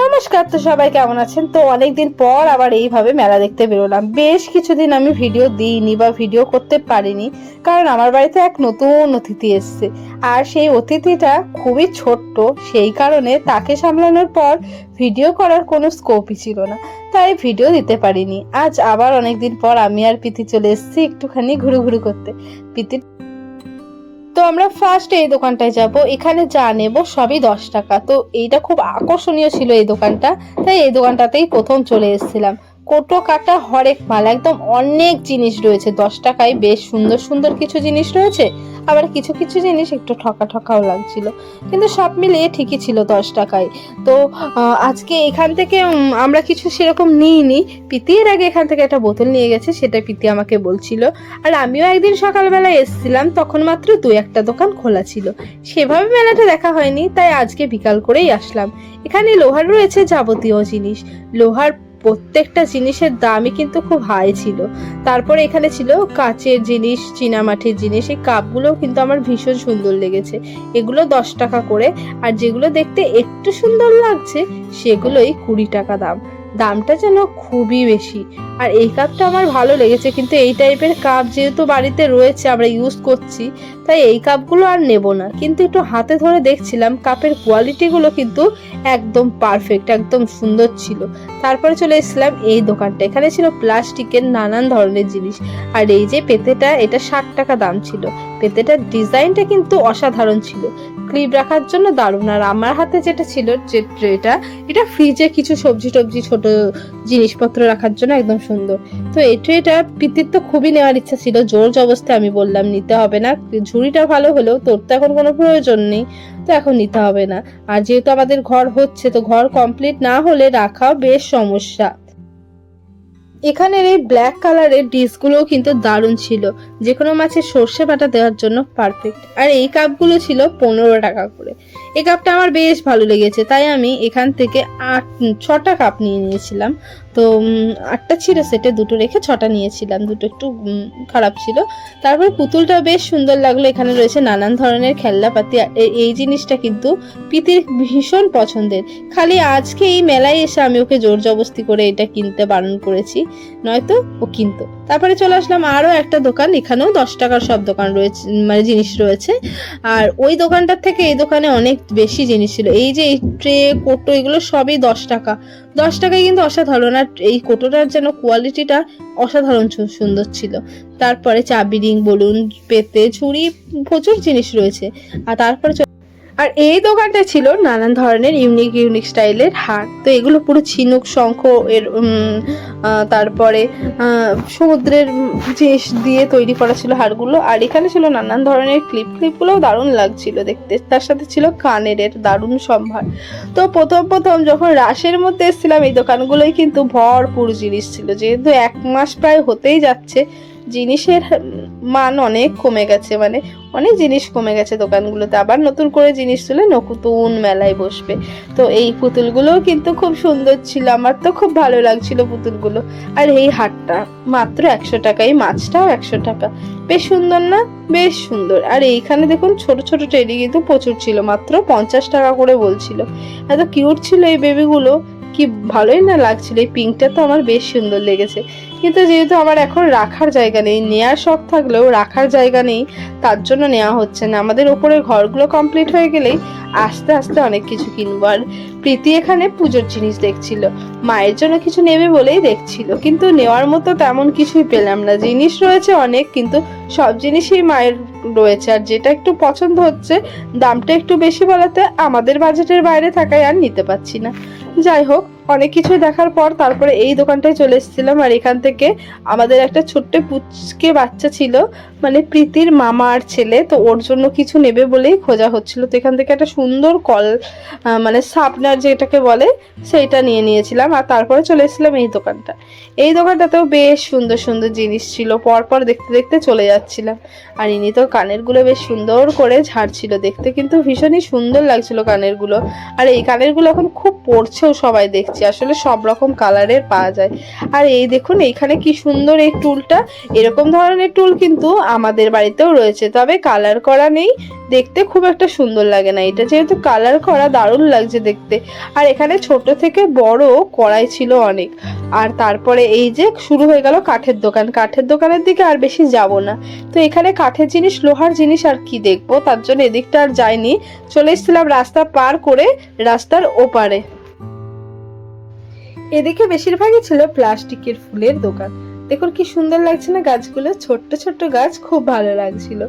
নমস্কার, তো সবাই কেমন আছেন? তো অনেকদিন পর আবার এইভাবে মেলা দেখতে বেরোলাম। বেশ কিছুদিন আমি ভিডিও দিইনি বা ভিডিও করতে পারিনি, কারণ আমার বাড়িতে এক নতুন অতিথি এসছে। আর সেই অতিথিটা খুবই ছোট্ট, সেই কারণে তাকে সামলানোর পর ভিডিও করার কোনো স্কোপই ছিল না। তাই ভিডিও দিতে পারিনি। আজ আবার অনেকদিন পর আমি আর প্রীতি চলে এসেছি একটুখানি ঘুরু ঘুরু করতে। প্রীতি তো আমরা ফার্স্ট এই দোকানটায় যাব। এখানে যা নেব সবই দশ টাকা। তো এইটা খুব আকর্ষণীয় ছিল এই দোকানটা। তাই এই দোকানটাতেই প্রথম চলে এসেছিলাম। কোটো কাটা হরেক মাল, একদম অনেক জিনিস রয়েছে। দশ টাকায় বেশ সুন্দর সুন্দর কিছু জিনিস রয়েছে। আবার কিছু কিছু জিনিস একটু ঠকা ঠকাও লাগছিল। কিন্তু সব মিলিয়ে ঠিকই ছিল দশ টাকায়। তো আজকে এখান থেকে আমরা কিছু সেরকম নিইনি। পিতি এর আগে এখান থেকে একটা বোতল নিয়ে গেছে, সেটা পিতি আমাকে বলছিল। আর আমিও একদিন সকালবেলা এসেছিলাম, তখন মাত্র দু একটা দোকান খোলা ছিল। সেভাবে মেলাটা দেখা হয়নি, তাই আজকে বিকাল করেই আসলাম। এখানে লোহার রয়েছে যাবতীয় জিনিস। লোহার প্রত্যেকটা জিনিসের দামই কিন্তু খুব হাই ছিল। তারপরে এখানে ছিল কাচের জিনিস, চীনামাটির জিনিস, এই কাপগুলোও কিন্তু আমার ভীষণ সুন্দর লেগেছে। এগুলো দশ টাকা করে, আর যেগুলো দেখতে একটু সুন্দর লাগছে, সেগুলোই কুড়ি টাকা দাম। দামটা যেন খুবই বেশি। আর এই কাপটা আমার ভালো লেগেছে, কিন্তু এই টাইপের কাপ যেহেতু বাড়িতে রয়েছে, আমরা ইউজ করছি, তাই এই কাপগুলো আর নেব না। কিন্তু একটু হাতে ধরে দেখছিলাম কাপের কোয়ালিটিগুলো কিন্তু একদম পারফেক্ট একদম সুন্দর ছিল। তারপরে চলে এসেছিলাম এই দোকানটা। এখানে ছিল প্লাস্টিকের নানান ধরনের জিনিস। আর এই যে পেতেটা, এটা ষাট টাকা দাম ছিল। পেতেটার ডিজাইনটা কিন্তু অসাধারণ ছিল। ক্লিপ রাখার জন্য দারুণ। আর আমার হাতে যেটা ছিল যে ট্রেটা, এটা ফ্রিজে কিছু সবজি টবজি ছোট জিনিসপত্র রাখার জন্য একদম সুন্দর। তো এই ট্রেটা পিতির তো খুবই নেওয়ার ইচ্ছা ছিল। জোর জবস্থায় আমি বললাম, নিতে হবে না। ঝুড়িটা ভালো হলেও তোর তো এখন কোনো প্রয়োজন নেই। তো এখন নিতে হবে না। আর যেহেতু আমাদের ঘর হচ্ছে, তো ঘর কমপ্লিট না হলে রাখাও বেশ সমস্যা। এখানের এই ব্ল্যাক কালারের ডিশগুলোও কিন্তু দারুণ ছিল। যে কোনো মাছের সর্ষে বাটা দেওয়ার জন্য পারফেক্ট আর এই কাপগুলো ছিল পনেরো টাকা করে। এই কাপটা আমার বেশ ভালো লেগেছে, তাই আমি এখান থেকে আট, ছটা কাপ নিয়ে নিয়েছিলাম। তো আটটা ছিল সেটে দুটো রেখে ছটা নিয়েছিলাম। দুটো একটু খারাপ ছিল। তারপর পুতুলটা বেশ সুন্দর লাগল। এখানে রয়েছে নানান ধরনের খেলনাপাতি। এই জিনিসটা কিন্তু পিতির ভীষণ পছন্দের। খালি আজকে এই মেলায় এসে আমি ওকে জোর জবস্তি করে এটা কিনতে বারণ করেছি। নয়তো ও কিনতো। তারপরে চলে আসলাম আরও একটা দোকান। এখানেও দশ টাকার সব দোকান রয়েছে মানে জিনিস রয়েছে। আর ওই দোকানটার থেকে এই দোকানে অনেক বেশি জিনিস ছিল। এই যে এই ট্রে, কোটো, এগুলো সবই দশ টাকা। দশ টাকায় কিন্তু অসাধারণ, আর এই কোটোটার যেন কোয়ালিটিটা অসাধারণ সুন্দর ছিল। তারপরে চাবি রিং বলুন, পেতে ঝুড়ি প্রচুর জিনিস রয়েছে। আর তারপরে আর এই দোকানটা ছিল নানান ধরনের ইউনিক ইউনিক স্টাইলের হার। তো এগুলো পুরো ঝিনুক, শঙ্খ, এর তারপরে সমুদ্রের জিনিস দিয়ে তৈরি করা ছিল হারগুলো। আর এখানে ছিল নানান ধরনের ক্লিপ ক্লিপগুলোও দারুণ লাগছিল দেখতে। তার সাথে ছিল কানের এর দারুণ সম্ভার। তো প্রথম প্রথম যখন রাশের মধ্যে এসেছিলাম, এই দোকানগুলোই কিন্তু ভরপুর জিনিস ছিল। যেহেতু এক মাস প্রায় হতেই যাচ্ছে জিনিসের মান অনেক কমে গেছে মানে অনেক জিনিস কমে গেছে দোকানগুলোতে। আবার নতুন করে জিনিস তুলে নতুন মেলায় বসবে। তো এই পুতুলগুলোও কিন্তু খুব সুন্দর ছিল। আমার তো খুব ভালো লাগছিল পুতুলগুলো। আর এই হাটটা, মাত্র একশো টাকা এই মাছটাও একশো টাকা। বেশ সুন্দর না? বেশ সুন্দর। আর এইখানে দেখুন, ছোট ছোট টেডি কিন্তু প্রচুর ছিল, মাত্র পঞ্চাশ টাকা করে বলছিল। এত কিউট ছিল এই বেবিগুলো কি ভালোই না লাগছিল। এই পিঙ্কটা তো আমার বেশ সুন্দর লেগেছে। কিন্তু যেহেতু আমার এখন রাখার জায়গা নেই নেওয়ার শখ থাকলেও রাখার জায়গা নেই, তার জন্য নেওয়া হচ্ছে না। আমাদের ওপরের ঘরগুলো কমপ্লিট হয়ে গেলেই আস্তে আস্তে অনেক কিছু কিনবো। আর প্রীতি এখানে পুজোর জিনিস দেখছিল। মায়ের জন্য কিছু নেবে বলেই দেখছিল। কিন্তু নেওয়ার মতো তেমন কিছুই পেলাম না। জিনিস রয়েছে অনেক, কিন্তু সব জিনিসই মায়ের রয়েছে। আর যেটা একটু পছন্দ হচ্ছে, দামটা একটু বেশি বলাতে আমাদের বাজেটের বাইরে থাকায় আর নিতে পারছি না। যাই হোক, অনেক কিছু দেখার পর তারপরে এই দোকানটায় চলে এসেছিলাম। আর এখান থেকে আমাদের একটা ছোট্ট পুচকে বাচ্চা ছিল মানে প্রীতির মামা আর ছেলে, তো ওর জন্য কিছু নেবে বলেই খোঁজা হচ্ছিল। তো এখান থেকে একটা সুন্দর কল মানে সাপনার যেটাকে বলে, সেইটা নিয়ে নিয়েছিলাম। আর তারপরে চলে এসেছিলাম এই দোকানটা। এই দোকানটাতেও বেশ সুন্দর সুন্দর জিনিস ছিল। পরপর দেখতে দেখতে চলে যাচ্ছিলাম। আর ইনি তো কানেরগুলো বেশ সুন্দর করে ঝাড়ছিল দেখতে, কিন্তু ভীষণই সুন্দর লাগছিল কানেরগুলো। আর এই কানেরগুলো এখন খুব পড়ছে নিচেও সবাই দেখছি, আসলে সব রকম কালারের পাওয়া যায়। আর এই দেখুন, এইখানে কি সুন্দর এই টুলটা। এরকম ধরনের টুল কিন্তু আমাদের বাড়িতেও রয়েছে, তবে কালার করা নেই, দেখতে খুব একটা সুন্দর লাগে না। এটা যেহেতু কালার করা দারুণ লাগছে দেখতে। আর এখানে ছোট থেকে বড় কড়াই ছিল অনেক। আর তারপরে এই যে শুরু হয়ে গেল কাঠের দোকান। কাঠের দোকানের দিকে আর বেশি যাব না। তো এখানে কাঠের জিনিস, লোহার জিনিস আর কি দেখব? তার জন্য এদিকটা আর যাইনি। চলে এসেছিলাম রাস্তা পার করে রাস্তার ওপারে। এদিকে বেশিরভাগই ছিল প্লাস্টিকের ফুলের দোকান। দেখুন কি সুন্দর লাগছে না গাছগুলো? ছোট্ট ছোট্ট গাছ খুব ভালো লাগছিল।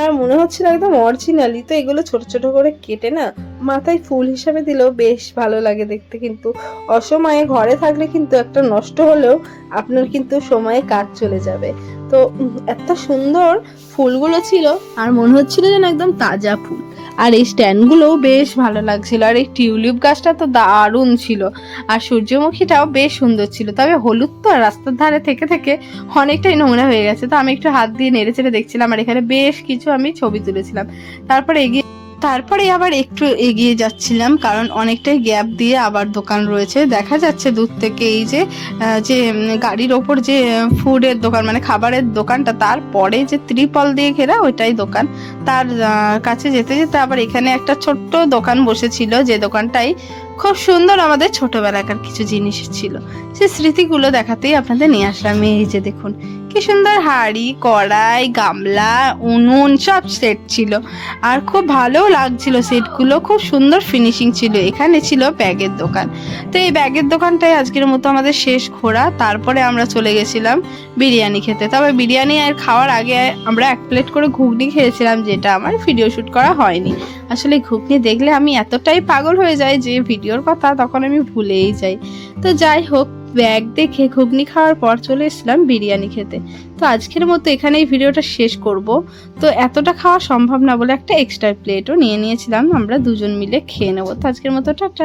আর মনে হচ্ছিল একদম অরিজিনালি তো এগুলো ছোট ছোট করে কেটে না মাথায় ফুল হিসাবে দিলেও বেশ ভালো লাগে দেখতে। কিন্তু অসময়ে ঘরে থাকলে কিন্তু একটা নষ্ট হলেও আপনার কিন্তু সময়ে কাজ চলে যাবে। তো এত সুন্দর ফুলগুলো ছিল আর মনে হচ্ছিল যেন একদম তাজা ফুল। আর এই স্ট্যান্ডগুলোও বেশ ভালো লাগছিল। আর এই টিউলিপ গাছটা তো দারুণ ছিল। আর সূর্যমুখীটাও বেশ সুন্দর ছিল। তবে হলুদ তো রাস্তার ধারে থেকে থেকে অনেকটাই নোংরা হয়ে গেছে। তো আমি একটু হাত দিয়ে নেড়ে চেড়ে দেখছিলাম। আর এখানে বেশ কিছু আমি ছবি তুলেছিলাম। তারপরে এগিয়ে তারপরে আবার একটু এগিয়ে যাচ্ছিলাম, কারণ অনেকটাই গ্যাপ দিয়ে আবার দোকান রয়েছে। দেখা যাচ্ছে দূর থেকে এই যে যে গাড়ির ওপর যে ফুডের দোকান মানে খাবারের দোকানটা, তারপরে যে ত্রিপল দিয়ে ঘেরা ওইটাই দোকান। তার কাছে যেতে যেতে আবার এখানে একটা ছোট্ট দোকান বসেছিল, যে দোকানটাই খুব সুন্দর আমাদের ছোটবেলাকার কিছু জিনিস ছিল। সে স্মৃতিগুলো দেখাতেই আপনাদের নিয়ে আসলাম। এই যে দেখুন, কি সুন্দর হাঁড়ি, কড়াই, গামলা, উনুন, সব সেট ছিল। আর খুব ভালো লাগছিল সেটগুলো। খুব সুন্দর ফিনিশিং ছিল। এখানে ছিল ব্যাগের দোকান। তো এই ব্যাগের দোকানটাই আজকের মতো আমাদের শেষ ঘোরা। তারপরে আমরা চলে গেছিলাম বিরিয়ানি খেতে। তবে বিরিয়ানি আর খাওয়ার আগে আমরা এক প্লেট করে ঘুগনি খেয়েছিলাম, যেটা আমার ভিডিও শ্যুট করা হয়নি। আসলে ঘুগনি দেখলে আমি এতটাই পাগল হয়ে যাই যে ভিডিওর কথা তখন আমি ভুলেই যাই। তো যাই হোক, ব্যাগ দেখে ঘুগনি খাওয়ার পর চলে এসলাম বিরিয়ানি খেতে। তো আজকের মতো এখানে এই ভিডিওটা শেষ করব। তো এতটা খাওয়া সম্ভব না বলে একটা এক্সট্রা প্লেটও নিয়ে নিয়েছিলাম। আমরা দুজন মিলে খেয়ে নেব। তো আজকের মতো টাটা।